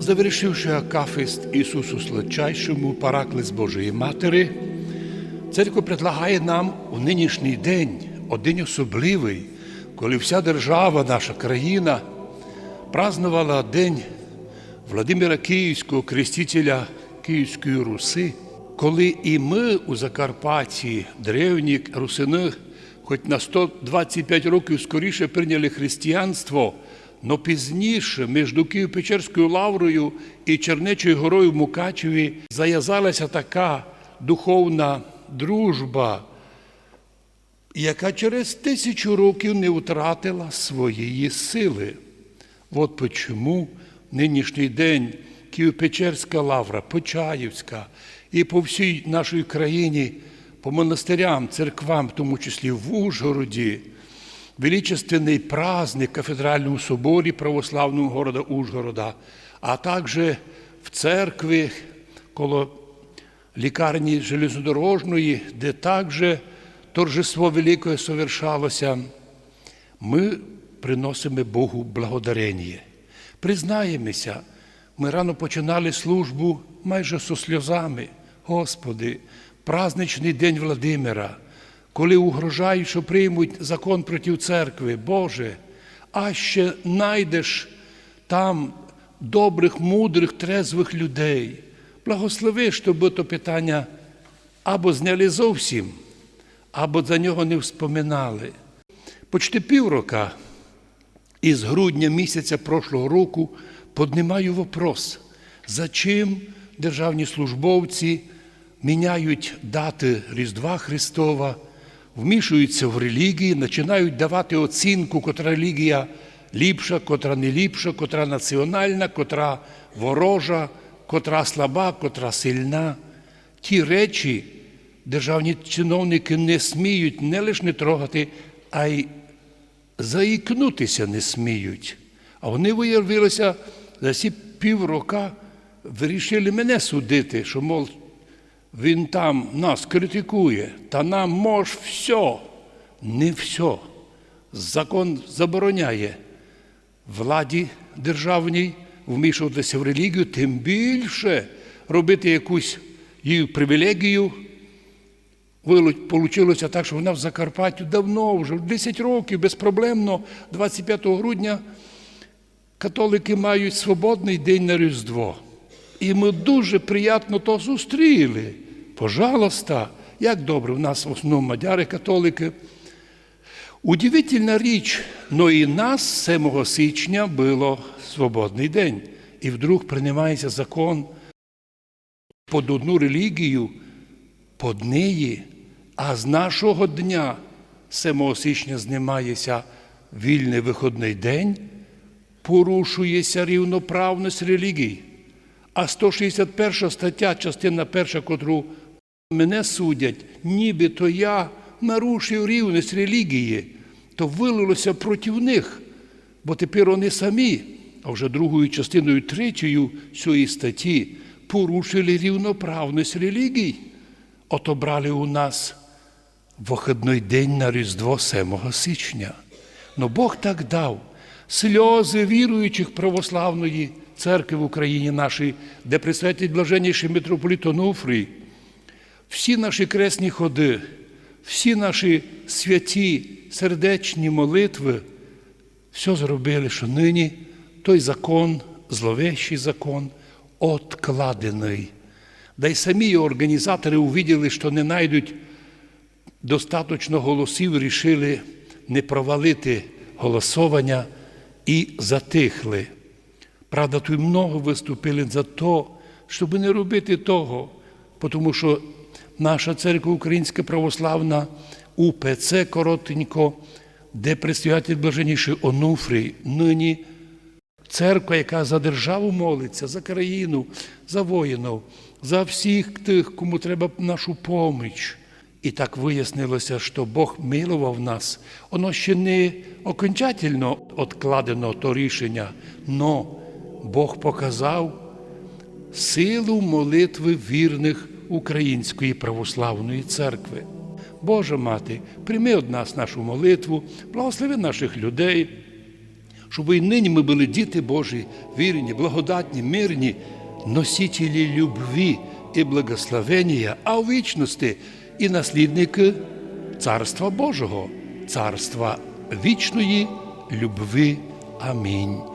Завершивши акафист Ісусу Сладчайшому, параклис Божої Матері, церква предлагає нам у нинішній день, один особливий, коли вся держава, наша країна, празнувала День Владимира Київського, крестителя Київської Руси, коли і ми у Закарпатті, древні русини, хоч на 125 років скоріше прийняли християнство, но пізніше між Києво-Печерською лаврою і Чернечою горою в Мукачеві зав'язалася така духовна дружба, яка через тисячу років не втратила своєї сили. От почому нинішній день Києво-Печерська лавра, Почаївська і по всій нашій країні, по монастирям, церквам, в тому числі в Ужгороді, величественний праздник кафедральному соборі православного города Ужгорода, а також в церкві коло лікарні железнодорожної, де також торжество велике совершалося, ми приносимо Богу благодарення. Признаємося, ми рано починали службу майже зі сльозами. Господи, праздничний день Владимира, коли угрожають, що приймуть закон проти церкви, Боже, а ще найдеш там добрих, мудрих, трезвих людей. Благослови, щоб то питання або зняли зовсім, або за нього не вспоминали. Почти піврока із грудня місяця прошлого року піднімаю вопрос, за чим державні службовці міняють дати Різдва Христова, вмішуються в релігії, починають давати оцінку, котра релігія ліпша, котра не ліпша, котра національна, котра ворожа, котра слаба, котра сильна. Ті речі державні чиновники не сміють не лише не трогати, а й заікнутися не сміють. А вони виявилися за ці піврока, вирішили мене судити, що, мов, він там нас критикує, та нам мож все. Не все. Закон забороняє владі державній вмішуватися в релігію, тим більше робити якусь її привілегію. Получилося так, що вона в Закарпаттю давно, вже 10 років, безпроблемно, 25 грудня католики мають свободний день на Різдво. І ми дуже приємно то зустріли. Пожалуйста, як добре, у нас в основному мадяри католики. Удивительна річ, но і нас 7 січня було свободний день. І вдруг приймається закон під одну релігію, під неї, а з нашого дня, 7 січня, знімається вільний виходний день, порушується рівноправність релігій. А 161 стаття, частина перша, котру мене судять, нібито я нарушив рівність релігії, то вилилося проти них, бо тепер вони самі, а вже другою частиною третьою цієї статті порушили рівноправність релігій, отобрали у нас вихідний день на Різдво 7 січня. Но Бог так дав сльози віруючих православної церкви в Україні нашій, де присвятить блаженніший митрополіт Онуфрій, всі наші кресні ходи, всі наші святі сердечні молитви, все зробили, що нині той закон, зловещий закон, откладений. Да й самі організатори увиділи, що не знайдуть достатньо голосів, рішили не провалити голосування і затихли. Правда, тут много виступили за те, щоб не робити того, тому що наша церква Українська православна УПЦ коротенько, де предстоятель блаженніший Онуфрій, нині церква, яка за державу молиться, за країну, за воїнів, за всіх тих, кому треба нашу поміч. І так вияснилося, що Бог милував нас. Воно ще не окончательно відкладено то рішення, но Бог показав силу молитви вірних Української православної церкви. Божа мати, прийми від нас нашу молитву, благослови наших людей, щоб і нині ми були діти Божі, вірні, благодатні, мирні, носителі любві і благословення, а у вічності і наслідники Царства Божого, Царства вічної любви. Амінь.